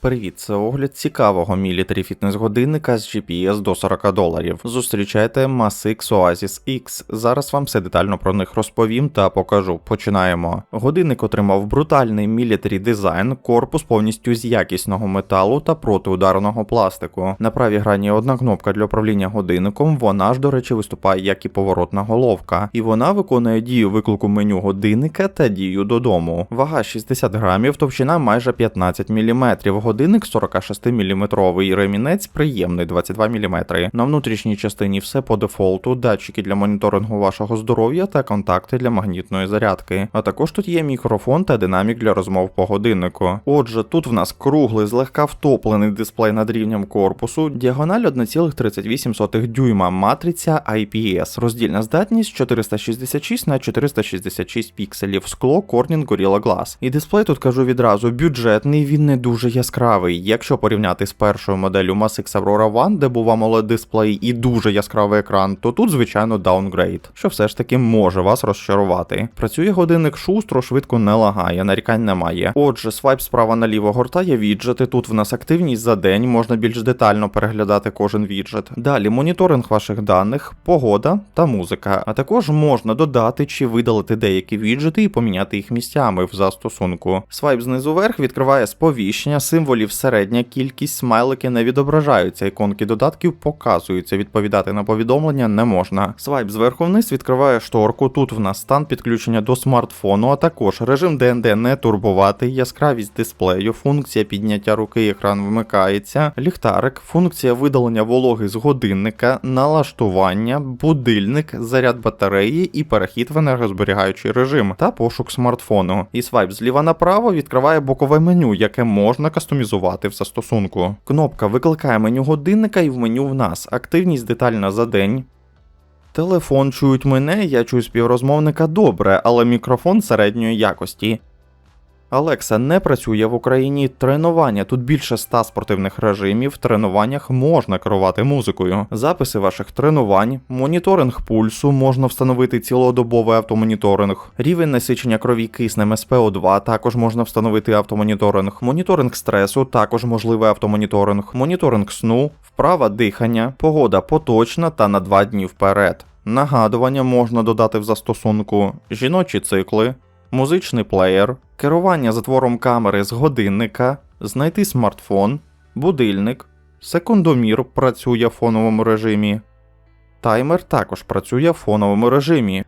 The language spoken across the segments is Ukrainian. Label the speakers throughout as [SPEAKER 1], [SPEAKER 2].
[SPEAKER 1] Привіт, це огляд цікавого мілітарі фітнес-годинника з GPS до 40 доларів. Зустрічайте Masix Oasis X. Зараз вам все детально про них розповім та покажу. Починаємо. Годинник отримав брутальний мілітарі дизайн, корпус повністю з якісного металу та протиударного пластику. На правій грані одна кнопка для управління годинником. Вона ж, до речі, виступає як і поворотна головка, і вона виконує дію виклику меню годинника та дію додому. Вага 60 грамів, товщина майже 15 мм. Годинник 46-мм, ремінець приємний 22 мм. На внутрішній частині все по дефолту, датчики для моніторингу вашого здоров'я та контакти для магнітної зарядки. А також тут є мікрофон та динамік для розмов по годиннику. Отже, тут в нас круглий, злегка втоплений дисплей над рівнем корпусу, діагональ 1,38 дюйма, матриця IPS, роздільна здатність 466 на 466 пікселів, скло Corning Gorilla Glass. І дисплей тут кажу відразу бюджетний, він не дуже яскравий. Якщо порівняти з першою моделлю Masix Aurora One, де був amoled дисплей і дуже яскравий екран, то тут, звичайно, даунгрейд, що все ж таки може вас розчарувати. Працює годинник шустро, швидко не лагає, нарікань немає. Отже, свайп справа наліво гортає віджити. Тут в нас активність за день, можна більш детально переглядати кожен віджит. Далі моніторинг ваших даних, погода та музика. А також можна додати чи видалити деякі віджити і поміняти їх місцями в застосунку. Свайп знизу вверх відкриває сповіщення, символів середня кількість, смайлики не відображаються, іконки додатків показуються. Відповідати на повідомлення не можна. Свайп зверху вниз відкриває шторку. Тут в нас стан підключення до смартфону, а також режим ДНД не турбувати, яскравість дисплею, функція підняття руки, екран вмикається, ліхтарик, функція видалення вологи з годинника, налаштування, будильник, заряд батареї і перехід в енергозберігаючий режим та пошук смартфону. І свайп зліва направо відкриває бокове меню, яке можна кастомізувати в застосунку. Кнопка викликає меню годинника і в меню в нас активність детальна за день. Телефон чують мене, я чую співрозмовника добре, але мікрофон середньої якості. Алекса не працює в Україні. Тренування тут більше ста спортивних режимів. В тренуваннях можна керувати музикою. Записи ваших тренувань, моніторинг пульсу, можна встановити цілодобовий автомоніторинг, рівень насичення крові киснем СПО2 також можна встановити автомоніторинг, моніторинг стресу, також можливий автомоніторинг, моніторинг сну, вправа дихання, погода поточна та на два дні вперед. Нагадування можна додати в застосунку, жіночі цикли, музичний плеєр, керування затвором камери з годинника, знайти смартфон, будильник, секундомір працює в фоновому режимі. Таймер також працює в фоновому режимі.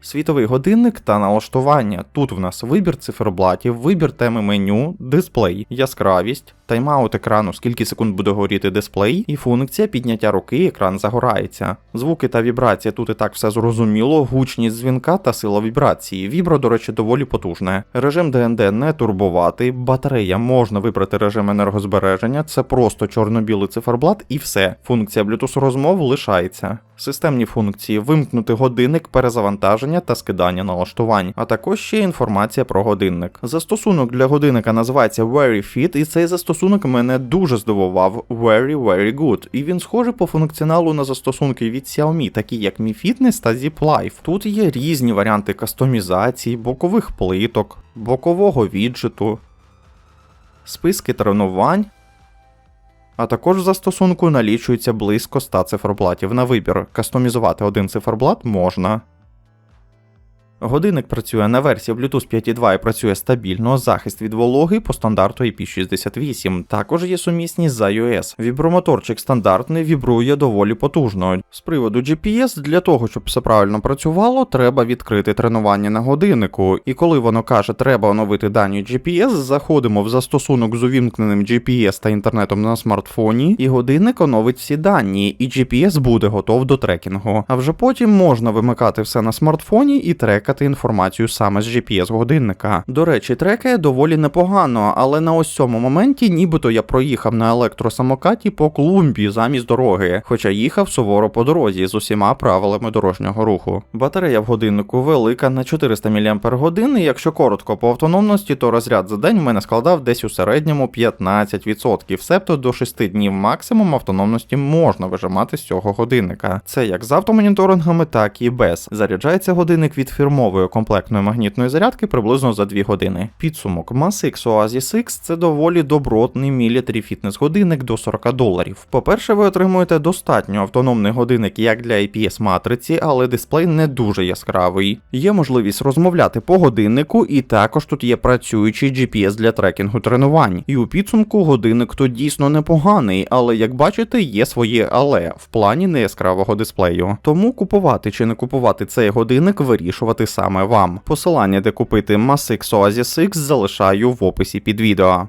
[SPEAKER 1] Світовий годинник та налаштування. Тут в нас вибір циферблатів, вибір теми меню, дисплей, яскравість, тайм-аут екрану, скільки секунд буде горіти дисплей, і функція підняття руки, екран загорається. Звуки та вібрація тут і так все зрозуміло, гучність дзвінка та сила вібрації. Вібро, до речі, доволі потужне. Режим ДНД не турбувати, батарея можна вибрати режим енергозбереження, це просто чорно-білий циферблат і все. Функція Bluetooth розмов лишається. Системні функції вимкнути годинник, перезавантаження та скидання налаштувань, а також ще інформація про годинник. Застосунок для годинника називається Very Fit, і цей застосунок мене дуже здивував Very Very Good. І він схожий по функціоналу на застосунки від Xiaomi, такі як Mi Fitness та Zip Life. Тут є різні варіанти кастомізації, бокових плиток, бокового віджиту, списки тренувань. А також в застосунку налічується близько 100 циферблатів на вибір. Кастомізувати один циферблат можна. Годинник працює на версії Bluetooth 5.2 і працює стабільно, захист від вологи по стандарту IP68. Також є сумісність з iOS. Вібромоторчик стандартний вібрує доволі потужно. З приводу GPS, для того, щоб все правильно працювало, треба відкрити тренування на годиннику. І коли воно каже, треба оновити дані GPS, заходимо в застосунок з увімкненим GPS та інтернетом на смартфоні, і годинник оновить всі дані, і GPS буде готов до трекінгу. А вже потім можна вимикати все на смартфоні і трекати інформацію саме з GPS годинника. До речі, трекає доволі непогано, але на ось цьому моменті, нібито я проїхав на електросамокаті по клумбі замість дороги, хоча їхав суворо по дорозі з усіма правилами дорожнього руху. Батарея в годиннику велика на 400 мАч, і якщо коротко по автономності, то розряд за день в мене складав десь у середньому 15%, себто до 6 днів максимум автономності можна вижимати з цього годинника. Це як з автомоніторингами, так і без. Заряджається годинник від фірми фірмової комплектної магнітної зарядки приблизно за 2 години. Підсумок Masix Oasis X це доволі добротний мілітарі фітнес-годинник до 40 доларів. По-перше, ви отримуєте достатньо автономний годинник як для IPS матриці, але дисплей не дуже яскравий. Є можливість розмовляти по годиннику, і також тут є працюючий GPS для трекінгу тренувань. І у підсумку годинник то дійсно непоганий, але як бачите, є своє але в плані неяскравого дисплею. Тому купувати чи не купувати цей годинник вирішувати саме вам. Посилання, де купити Masix Oasis X, залишаю в описі під відео.